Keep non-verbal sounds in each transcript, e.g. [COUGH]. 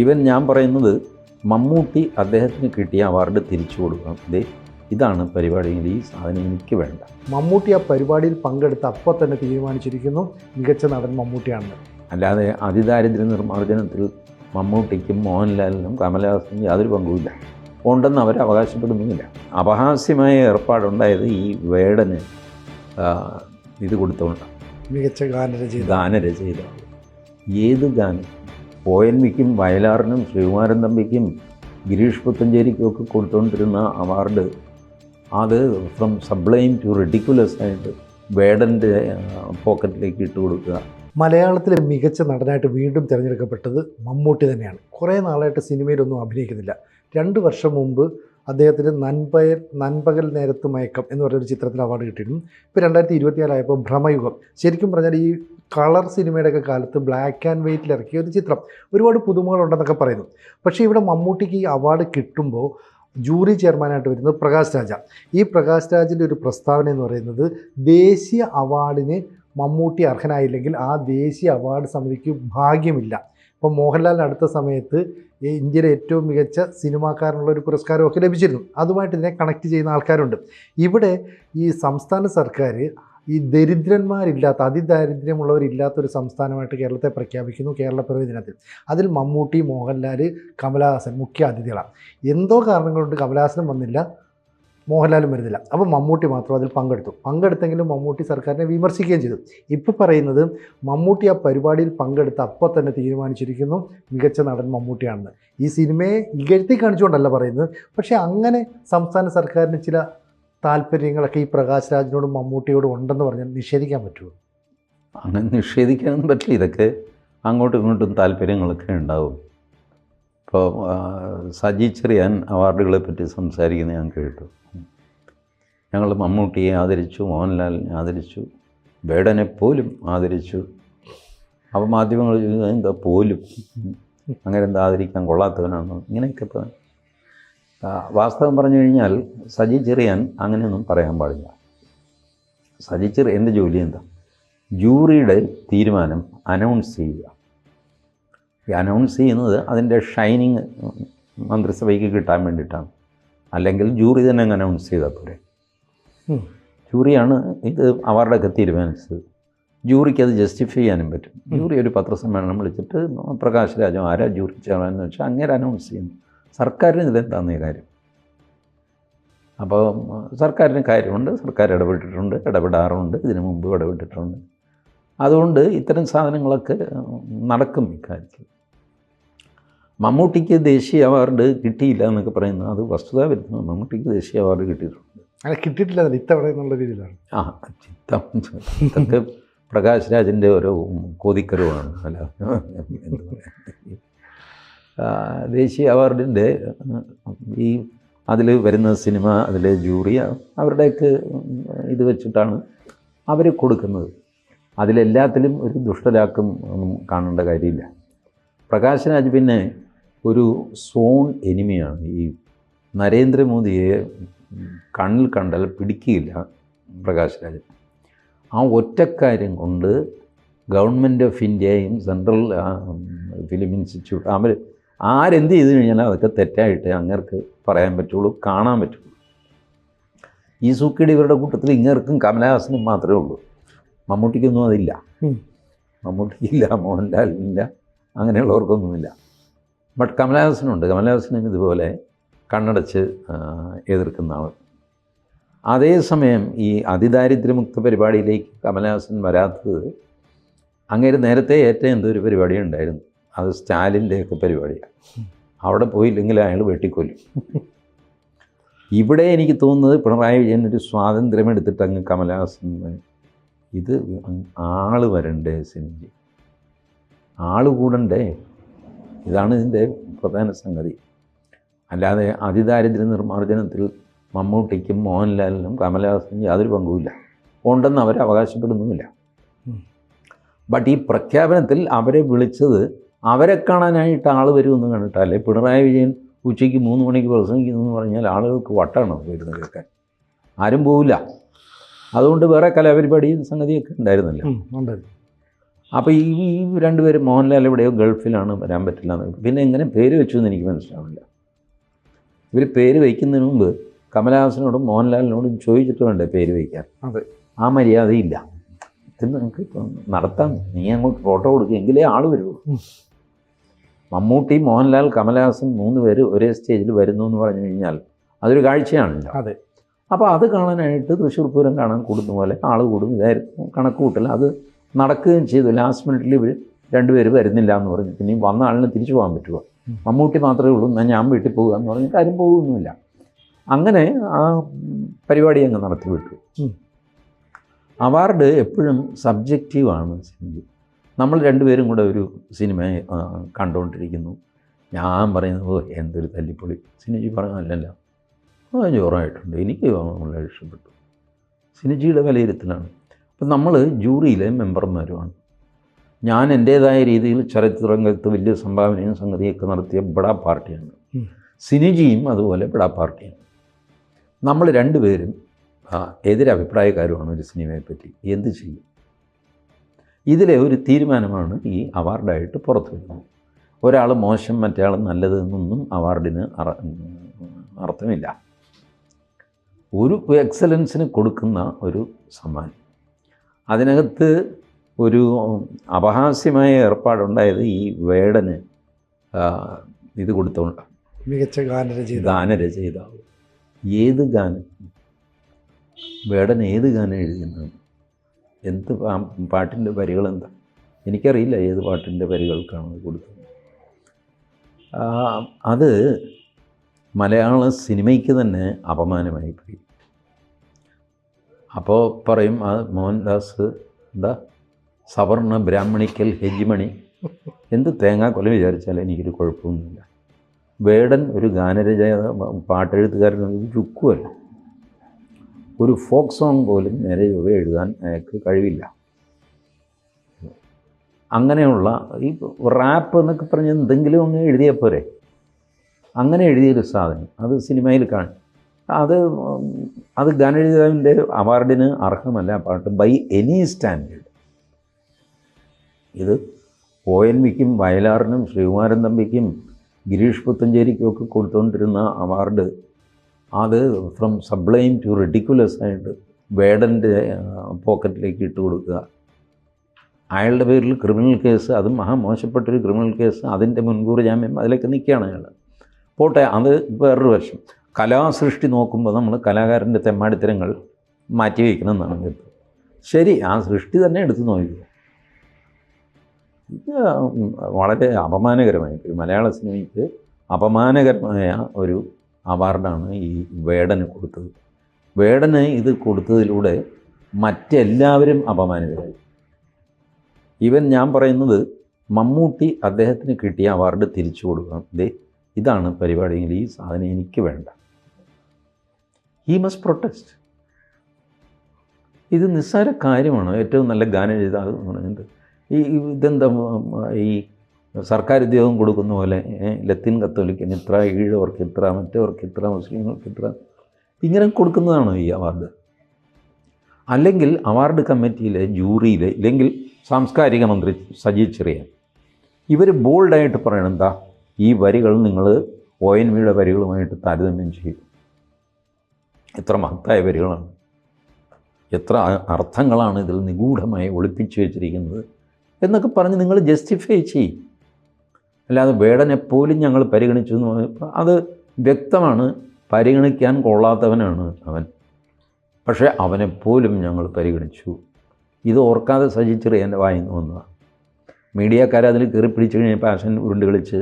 Even ഞാൻ പറയുന്നത് മമ്മൂട്ടി അദ്ദേഹത്തിന് കിട്ടിയ അവാർഡ് തിരിച്ചു കൊടുക്കണം. ദേ ഇതാണ് പരിപാടിയിൽ ഈ സാധനം എനിക്ക് വേണ്ട. മമ്മൂട്ടി ആ പരിപാടിയിൽ പങ്കെടുത്ത് അപ്പോൾ തന്നെ തീരുമാനിച്ചിരിക്കുന്നു മികച്ച നടൻ മമ്മൂട്ടിയാണ്. അല്ലാതെ അതിദാരിദ്ര്യ നിർമ്മാർജനത്തിൽ മമ്മൂട്ടിക്കും മോഹൻലാലിനും കമലഹാസനും യാതൊരു പങ്കുമില്ല. ഉണ്ടെന്ന് അവർ അവകാശപ്പെടുന്നുമില്ല അപഹാസ്യമായ ഏർപ്പാടുണ്ടായത് ഈ വേടന് ഇത് കൊടുത്തുകൊണ്ടാണ്. മികച്ച ഗാനരചയിത. ഗാനരചയിത ഏത് ഗാനം? ഒ എൻ വിക്കും വയലാറിനും ശ്രീകുമാരൻ തമ്പിക്കും ഗിരീഷ് പുത്തഞ്ചേരിക്കും ഒക്കെ കൊടുത്തുകൊണ്ടിരുന്ന അവാർഡ് അത് ഫ്രം സബ്ലൈം ടു റെഡിക്കുലസ് ആയിട്ട് വേടന്റെ പോക്കറ്റിലേക്ക് ഇട്ട് കൊടുക്കുക. മലയാളത്തിലെ മികച്ച നടനായിട്ട് വീണ്ടും തിരഞ്ഞെടുക്കപ്പെട്ടത് മമ്മൂട്ടി തന്നെയാണ്. കുറേ നാളായിട്ട് സിനിമയിലൊന്നും അഭിനയിക്കുന്നില്ല. രണ്ട് വർഷം മുമ്പ് അദ്ദേഹത്തിന് നൻപയർ നൻപകൽ നേരത്ത് മയക്കം എന്ന് പറയുന്ന ചിത്രത്തിന് അവാർഡ് കിട്ടിയിരുന്നു ഇപ്പോൾ രണ്ടായിരത്തി ഇരുപത്തിനാലായപ്പോൾ ഭ്രമയുഗം. ശരിക്കും പറഞ്ഞാൽ ഈ കളർ സിനിമയുടെയൊക്കെ കാലത്ത് ബ്ലാക്ക് ആൻഡ് വൈറ്റിൽ ഇറക്കിയ ഒരു ചിത്രം. ഒരുപാട് പുതുമകളുണ്ടെന്നൊക്കെ പറയുന്നു. പക്ഷേ ഇവിടെ മമ്മൂട്ടിക്ക് ഈ അവാർഡ് കിട്ടുമ്പോൾ ജൂറി ചെയർമാനായിട്ട് വരുന്നത് പ്രകാശ് രാജ. ഈ പ്രകാശ് രാജിന്റെ ഒരു പ്രസ്താവന എന്ന് പറയുന്നത് ദേശീയ അവാർഡിന് മമ്മൂട്ടി അർഹനായില്ലെങ്കിൽ ആ ദേശീയ അവാർഡ് സമിതിക്ക് ഭാഗ്യമില്ല. ഇപ്പോൾ മോഹൻലാലിന് അടുത്ത സമയത്ത് ഈ ഇന്ത്യയിലെ ഏറ്റവും മികച്ച സിനിമാക്കാരനുള്ള ഒരു പുരസ്കാരമൊക്കെ ലഭിച്ചിരുന്നു. അതുമായിട്ട് ഇതിനെ കണക്ട് ചെയ്യുന്ന ആൾക്കാരുണ്ട്. ഇവിടെ ഈ സംസ്ഥാന സർക്കാർ ഈ ദരിദ്രന്മാരില്ലാത്ത അതിദാരിദ്ര്യമുള്ളവരില്ലാത്ത ഒരു സംസ്ഥാനമായിട്ട് കേരളത്തെ പ്രഖ്യാപിക്കുന്നു കേരള പിറവി ദിനത്തിൽ അതിൽ മമ്മൂട്ടി മോഹൻലാൽ കമലഹാസൻ മുഖ്യ അതിഥികളാണ് എന്തോ കാരണങ്ങളുണ്ട് കമലഹാസനും വന്നില്ല. മോഹൻലാലും വരുന്നില്ല. അപ്പോൾ മമ്മൂട്ടി മാത്രം അതിൽ പങ്കെടുത്തു. പങ്കെടുത്തെങ്കിലും മമ്മൂട്ടി സർക്കാരിനെ വിമർശിക്കുകയും ചെയ്തു. ഇപ്പോൾ പറയുന്നത് മമ്മൂട്ടി ആ പരിപാടിയിൽ പങ്കെടുത്ത് അപ്പോൾ തന്നെ തീരുമാനിച്ചിരിക്കുന്നു മികച്ച നടൻ മമ്മൂട്ടിയാണെന്ന്. ഈ സിനിമയെ ഇകഴ്ത്തി കാണിച്ചുകൊണ്ടല്ല പറയുന്നത്. പക്ഷേ അങ്ങനെ സംസ്ഥാന സർക്കാരിന് ചില താല്പര്യങ്ങളൊക്കെ ഈ പ്രകാശ് രാജിനോടും മമ്മൂട്ടിയോടും ഉണ്ടെന്ന് പറഞ്ഞാൽ നിഷേധിക്കാൻ പറ്റുമോ? അങ്ങനെ നിഷേധിക്കാനൊന്നും പറ്റില്ല. ഇതൊക്കെ അങ്ങോട്ടും ഇങ്ങോട്ടും താല്പര്യങ്ങളൊക്കെ ഉണ്ടാവും. ഇപ്പോൾ സജി ചെറിയാൻ അവാർഡുകളെ പറ്റി സംസാരിക്കുന്ന ഞാൻ കേട്ടു. ഞങ്ങൾ മമ്മൂട്ടിയെ ആദരിച്ചു മോഹൻലാലിനെ ആദരിച്ചു ബേഡനെ പോലും ആദരിച്ചു. അപ്പോൾ മാധ്യമങ്ങൾ എന്താ പോലും? അങ്ങനെ എന്താ ആദരിക്കാൻ കൊള്ളാത്തവനാണോ? ഇങ്ങനെയൊക്കെ പറഞ്ഞു വാസ്തവം പറഞ്ഞു കഴിഞ്ഞാൽ സജി ചെറിയാൻ അങ്ങനെയൊന്നും പറയാൻ പാടില്ല. സജി ചെറിയ എന്റെ ജോലി എന്താ? ജൂറിയുടെ തീരുമാനം അനൗൺസ് ചെയ്യുക. ഈ അനൗൺസ് ചെയ്യുന്നത് അതിന്റെ ഷൈനിങ് മന്ത്രിസഭയ്ക്ക് കിട്ടാൻ വേണ്ടിയിട്ടാണ്. അല്ലെങ്കിൽ ജൂറി തന്നെ അങ്ങ് അനൗൺസ് ചെയ്താൽ പോരെ. ജൂറിയാണ് ഇത് അവാർഡൊക്കെ തീരുമാനിച്ചത്. ജൂറിക്ക് അത് ജസ്റ്റിഫൈ ചെയ്യാനും പറ്റും. ജൂറി ഒരു പത്രസമ്മേളനം വിളിച്ചിട്ട് പ്രകാശ് രാജം ആരാ ജൂറി ചെയർമാൻ എന്ന് വെച്ചാൽ അങ്ങനെ അനൗൺസ് ചെയ്യുന്നു. സർക്കാരിന് ഇതിലെന്താണെന്നേ കാര്യം? അപ്പോൾ സർക്കാരിന് കാര്യമുണ്ട് സർക്കാർ ഇടപെട്ടിട്ടുണ്ട് ഇടപെടാറുണ്ട് ഇതിനു മുമ്പ് ഇടപെട്ടിട്ടുണ്ട്. അതുകൊണ്ട് ഇത്തരം സാധനങ്ങളൊക്കെ നടക്കും ഇക്കാര്യത്തിൽ മമ്മൂട്ടിക്ക് ദേശീയ അവാർഡ് കിട്ടിയില്ല എന്നൊക്കെ പറയുന്നത് അത് വസ്തുത വരുന്നു മമ്മൂട്ടിക്ക് ദേശീയ അവാർഡ് കിട്ടിയിട്ടുണ്ട്. അങ്ങനെ കിട്ടിയിട്ടില്ല ഇത്തവണ എന്നുള്ള രീതിയിലാണ്. ആ ചിത്തം. ഇതൊക്കെ പ്രകാശ് രാജിന്റെ ഒരു കോതിക്കരുവാണ് അല്ല. ദേശീയ അവാർഡിന്റെ ഈ അതിൽ വരുന്ന സിനിമ അതിലെ ജൂറി അവരുടെയൊക്കെ ഇത് വെച്ചിട്ടാണ് അവർ കൊടുക്കുന്നത്. അതിലെല്ലാത്തിലും ഒരു ദുഷ്ടലാക്കും ഒന്നും കാണേണ്ട കാര്യമില്ല. പ്രകാശ് രാജ് പിന്നെ ഒരു സോൺ എനിമിയാണ്. ഈ നരേന്ദ്രമോദിയെ കണ്ണിൽ കണ്ടാൽ പിടിക്കുകയില്ല പ്രകാശ് രാജൻ ആ ഒറ്റക്കാര്യം കൊണ്ട് ഗവൺമെന്റ് ഓഫ് ഇന്ത്യയും സെൻട്രൽ ഫിലിം ഇൻസ്റ്റിറ്റ്യൂട്ട് അവർ ആരെന്ത് ചെയ്ത് കഴിഞ്ഞാൽ അതൊക്കെ തെറ്റായിട്ട് അങ്ങേർക്ക് പറയാൻ പറ്റുള്ളൂ കാണാൻ പറ്റുള്ളൂ. ഈ സൂക്കേട് ഇവരുടെ കൂട്ടത്തിൽ ഇങ്ങേർക്കും കമലഹാസനും മാത്രമേ ഉള്ളൂ. മമ്മൂട്ടിക്കൊന്നും അതില്ല. മമ്മൂട്ടിക്കില്ല മോഹൻലാലിനില്ല അങ്ങനെയുള്ളവർക്കൊന്നുമില്ല. ബട്ട് കമലഹാസനുണ്ട് കമലഹാസനും ഇതുപോലെ കണ്ണടച്ച് എതിർക്കുന്ന ആൾ. അതേസമയം ഈ അതിദാരിദ്ര്യമുക്ത പരിപാടിയിലേക്ക് കമലഹാസൻ വരാത്തത് അങ്ങേര് നേരത്തെ ഏറ്റ എന്തോ ഒരു പരിപാടി ഉണ്ടായിരുന്നു അത് സ്റ്റാലിന്റെയൊക്കെ പരിപാടിയാണ്. അവിടെ പോയില്ലെങ്കിൽ അയാൾ വെട്ടിക്കൊല്ലും. ഇവിടെ എനിക്ക് തോന്നുന്നത് പിണറായി വിജയൻ ഒരു സ്വാതന്ത്ര്യം എടുത്തിട്ട് അങ്ങ് കമലഹാസൻ ഇത് ആൾ വരണ്ടേ സിനിമ ആൾ കൂടണ്ടേ? ഇതാണ് ഇതിന്റെ പ്രധാന സംഗതി. അല്ലാതെ അതിദാരിദ്ര്യ നിർമ്മാർജനത്തിൽ മമ്മൂട്ടിക്കും മോഹൻലാലിനും കമലഹാസനും യാതൊരു പങ്കുമില്ല. ഉണ്ടെന്ന് അവർ അവകാശപ്പെടുന്നുമില്ല. ബട്ട് ഈ പ്രഖ്യാപനത്തിൽ അവരെ വിളിച്ചത് അവരെ കാണാനായിട്ട് ആൾ വരുമെന്ന് കണ്ടിട്ടല്ലേ? പിണറായി വിജയൻ ഉച്ചയ്ക്ക് മൂന്ന് മണിക്ക് പ്രസംഗിക്കുന്നു എന്ന് പറഞ്ഞാൽ ആളുകൾക്ക് വട്ടാണ് വരുന്നത് കേൾക്കാൻ. ആരും പോവില്ല. അതുകൊണ്ട് വേറെ കലാപരിപാടിയും സംഗതിയൊക്കെ ഉണ്ടായിരുന്നില്ല. ഉം, ഉണ്ട് അപ്പോൾ ഈ ഈ രണ്ടുപേരും മോഹൻലാൽ എവിടെയോ ഗൾഫിലാണ് വരാൻ പറ്റില്ല എന്ന് പിന്നെ എങ്ങനെ പേര് വെച്ചു എന്ന് എനിക്ക് മനസ്സിലാവില്ല. ഇവർ പേര് വയ്ക്കുന്നതിന് മുമ്പ് കമലഹാസനോടും മോഹൻലാലിനോടും ചോദിച്ചിട്ട് വേണ്ടേ പേര് വയ്ക്കാൻ അതെ. ആ മര്യാദയില്ല. ഇത് നിങ്ങൾക്ക് ഇപ്പം നടത്താം. നീ അങ്ങോട്ട് ഫോട്ടോ കൊടുക്കുക എങ്കിലേ ആൾ വരുള്ളൂ. മമ്മൂട്ടി മോഹൻലാൽ കമലഹാസൻ മൂന്ന് പേര് ഒരേ സ്റ്റേജിൽ വരുന്നു എന്ന് പറഞ്ഞു കഴിഞ്ഞാൽ അതൊരു കാഴ്ചയാണല്ലോ. അതെ. അപ്പോൾ അത് കാണാനായിട്ട് തൃശ്ശൂർ പൂരം കാണാൻ കൂടുന്ന പോലെ ആൾ കൂടും. ഇതായിരുന്നു കണക്ക് കൂട്ടൽ അത് നടക്കുകയും ചെയ്തു. ലാസ്റ്റ് മിനിറ്റിൽ ഇവർ രണ്ടുപേർ വരുന്നില്ല എന്ന് പറഞ്ഞു. പിന്നെ വന്ന ആളിന് തിരിച്ചു പോകാൻ പറ്റുമോ മമ്മൂട്ടി മാത്രമേ ഉള്ളൂ. എന്നാൽ ഞാൻ വീട്ടിൽ പോകുക എന്ന് പറഞ്ഞിട്ട് കാര്യം പോകുന്നുമില്ല. അങ്ങനെ ആ പരിപാടി അങ്ങ് നടത്തി വിട്ടു. അവാർഡ് എപ്പോഴും സബ്ജക്റ്റീവാണ് സിനിമ നമ്മൾ രണ്ടുപേരും കൂടെ ഒരു സിനിമ കണ്ടുകൊണ്ടിരിക്കുന്നു. ഞാൻ പറയുന്നത് ഓ എന്തൊരു തല്ലിപ്പൊളി. സിനിജി പറഞ്ഞല്ലല്ലോ ആ ജോറായിട്ടുണ്ട് എനിക്ക് വളരെ ഇഷ്ടപ്പെട്ടു. സിനിജിയുടെ വിലയിരുത്തലാണ്. അപ്പം നമ്മൾ ജൂറിയിലെ മെമ്പർമാരുമാണ്. ഞാൻ എന്റേതായ രീതിയിൽ ചരിത്രരംഗത്ത് വലിയ സംഭാവനയും സംഗതിയൊക്കെ നടത്തിയ ബഡാ പാർട്ടിയാണ്. സിനിജിയും അതുപോലെ ബഡാ പാർട്ടിയാണ്. നമ്മൾ രണ്ടുപേരും എതിരഭിപ്രായക്കാരുമാണ് ഒരു സിനിമയെ പറ്റി. എന്ത് ചെയ്യും? ഇതിലെ ഒരു തീരുമാനമാണ് ഈ അവാർഡായിട്ട് പുറത്തു വരുന്നത്. ഒരാൾ മോശം മറ്റേ നല്ലത് എന്നൊന്നും അവാർഡിന് അർത്ഥമില്ല. ഒരു എക്സലൻസിന് കൊടുക്കുന്ന ഒരു സമ്മാനം. അതിനകത്ത് ഒരു അപഹാസ്യമായ ഏർപ്പാടുണ്ടായത് ഈ വേടന് ഇത് കൊടുത്തോണ്ട്. മികച്ച ഗാനരചയിത ഗാനരചയിതാവ്. ഏത് ഗാനം? വേടൻ ഏത് ഗാനം എഴുതുന്നത്? എന്ത് പാട്ടിന്റെ വരികൾ എന്താ എനിക്കറിയില്ല ഏത് പാട്ടിന്റെ വരികൾക്കാണ് കൊടുത്തത്. അത് മലയാള സിനിമയ്ക്ക് തന്നെ അപമാനമായി പോയി. അപ്പോൾ പറയും ആ മോഹൻദാസ് എന്താ സവർണ ബ്രാഹ്മണിക്കൽ ഹെജിമണി. എന്ത് തേങ്ങാക്കൊല വിചാരിച്ചാലും എനിക്കൊരു കുഴപ്പമൊന്നുമില്ല. വേടൻ ഒരു ഗാനരചയ പാട്ടെഴുത്തുകാരൻ ചുക്കുമല്ല. ഒരു ഫോക്ക് സോങ് പോലും നേരെ ചൊവ്വേ എഴുതാൻ അയാൾക്ക് കഴിവില്ല. അങ്ങനെയുള്ള ഈ റാപ്പ് എന്നൊക്കെ പറഞ്ഞ് എന്തെങ്കിലും അങ്ങ് എഴുതിയാൽ പോരെ. അങ്ങനെ എഴുതിയൊരു സാധനം. അത് സിനിമയിൽ കാണും. അത് അത് ഗാനരചിതാവിന്റെ അവാർഡിന് അർഹമല്ല. പാട്ട് ബൈ എനി സ്റ്റാൻഡേർഡ് ഇത് ഒ എൻ വിക്കും വയലാറിനും ശ്രീകുമാരൻ തമ്പിക്കും ഗിരീഷ് പുത്തഞ്ചേരിക്കും ഒക്കെ കൊടുത്തുകൊണ്ടിരുന്ന അവാർഡ് അത് ഫ്രം സബ്ലൈം ടു റെഡിക്കുലസ് ആയിട്ട് വേടന്റെ പോക്കറ്റിലേക്ക് ഇട്ട് കൊടുക്കുക. അയാളുടെ പേരിൽ ക്രിമിനൽ കേസ് അതും മഹാമോശപ്പെട്ടൊരു ക്രിമിനൽ കേസ് അതിന്റെ മുൻകൂർ ജാമ്യം അതിലേക്ക് നിൽക്കുകയാണ് അയാൾ. പോട്ടെ അത് വേറൊരു വശം കലാസൃഷ്ടി നോക്കുമ്പോൾ നമ്മൾ കലാകാരന്റെ തെമ്മാടിത്തരങ്ങൾ മാറ്റി വയ്ക്കണം എന്നാണ് കരുതുന്നത് ശരി ആ സൃഷ്ടി തന്നെ എടുത്തു നോക്കുക ഇത് വളരെ അപമാനകരമായി മലയാള സിനിമയ്ക്ക് അപമാനകരമായ ഒരു അവാർഡാണ് ഈ വേടന് കൊടുത്തത്. വേടന് ഇത് കൊടുത്തതിലൂടെ മറ്റെല്ലാവരും അപമാനിതരായി ഈവൻ ഞാൻ പറയുന്നത് മമ്മൂട്ടി അദ്ദേഹത്തിന് കിട്ടിയ അവാർഡ് തിരിച്ചു കൊടുക്കണം. ദേ ഇതാണ് പരിപാടിയെങ്കിൽ ഈ സാധനം എനിക്ക് വേണ്ട. ഹി മസ്റ്റ് പ്രൊട്ടസ്റ്റ് ഇത് നിസ്സാര കാര്യമാണ്? ഏറ്റവും നല്ല ഗാനം എന്ന് പറഞ്ഞിട്ട്. ഈ ഈ ഇതെന്താ ഈ സർക്കാർ ഉദ്യോഗം കൊടുക്കുന്ന പോലെ ലത്തീൻ കത്തോലിക്കന് ഇത്ര ഈഴവർക്ക് ഇത്ര മറ്റവർക്ക് ഇത്ര മുസ്ലിങ്ങൾക്ക് ഇത്ര ഇങ്ങനെ കൊടുക്കുന്നതാണോ ഈ അവാർഡ്? അല്ലെങ്കിൽ അവാർഡ് കമ്മിറ്റിയിലെ ജൂറിയിലെ ഇല്ലെങ്കിൽ സാംസ്കാരിക മന്ത്രി സജി ചെറിയ ഇവർ ബോൾഡായിട്ട് പറയണം എന്താ ഈ വരികൾ നിങ്ങൾ ഒ എൻ വിയുടെ വരികളുമായിട്ട് താരതമ്യം ചെയ്യും. എത്ര മഹത്തായ വരികളാണ്. എത്ര അർത്ഥങ്ങളാണ് ഇതിൽ നിഗൂഢമായി ഒളിപ്പിച്ചു വെച്ചിരിക്കുന്നത് എന്നൊക്കെ പറഞ്ഞ് നിങ്ങൾ ജസ്റ്റിഫൈ ചെയ്യും. അല്ലാതെ വേടനെപ്പോലും ഞങ്ങൾ പരിഗണിച്ചു എന്ന് പറഞ്ഞപ്പോൾ അത് വ്യക്തമാണ്. പരിഗണിക്കാൻ കൊള്ളാത്തവനാണ് അവൻ. പക്ഷേ അവനെപ്പോലും ഞങ്ങൾ പരിഗണിച്ചു. ഇത് ഓർക്കാതെ സജിച്ചെറിയാന്റെ വായിന്ന് വന്നതാണ് മീഡിയക്കാർ അതിൽ കയറി പിടിച്ചു കഴിഞ്ഞപ്പോൾ ആശൻ ഉരുണ്ട് കളിച്ച്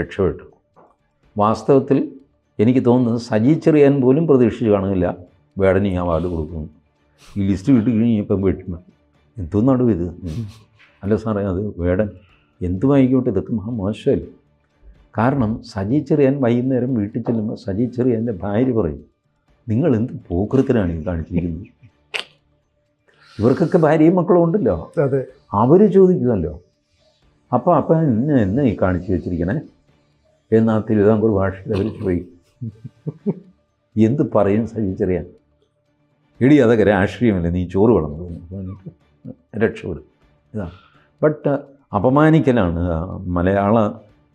രക്ഷപ്പെട്ടു. വാസ്തവത്തിൽ എനിക്ക് തോന്നുന്നത് സജി ചെറിയാൻ പോലും പ്രതീക്ഷിച്ച് കാണുന്നില്ല. വേടന് ഈ അവാർഡ് കൊടുക്കുന്നു. ഈ ലിസ്റ്റ് കിട്ടി കഴിഞ്ഞപ്പം വീട്ടിൽ എന്തോ നടുവ് ഇത്? അല്ല സാറേ അത് വേടൻ എന്തു വായിക്കോട്ടെ ഇതൊക്കെ മഹാ മോശമല്ലേ? കാരണം സജി ചെറിയാൻ വൈകുന്നേരം വീട്ടിൽ ചെല്ലുമ്പോൾ സജി ചെറിയാന്റെ ഭാര്യ പറയും നിങ്ങൾ എന്ത് പോക്കൃത്തിനാണ് ഈ കാണിച്ചിരിക്കുന്നത്? ഇവർക്കൊക്കെ ഭാര്യയും മക്കളും ഉണ്ടല്ലോ. അതെ. അവർ ചോദിക്കുമല്ലോ. അപ്പോൾ അപ്പം എന്നെ എന്നെ ഈ കാണിച്ചു വെച്ചിരിക്കണേ? എന്നാ തിരുവിതാംകൂർ ഭാഷയിൽ അവർ ചോദിക്കും. [LAUGHS] എന്ത് പറയും സഹിച്ചറിയാൻ എടി അതൊക്കെ രാഷ്ട്രീയമല്ലേ നീ ചോറ് വളർന്നു രക്ഷപ്പെടും. ഇതാണ് ബട്ട് അപമാനിക്കലാണ് മലയാള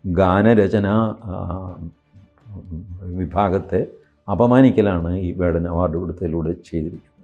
ഗാനരചന വിഭാഗത്തെ അപമാനിക്കലാണ് ഈ വേടൻ അവാർഡ് കൊടുത്തതിലൂടെ ചെയ്തിരിക്കുന്നത്.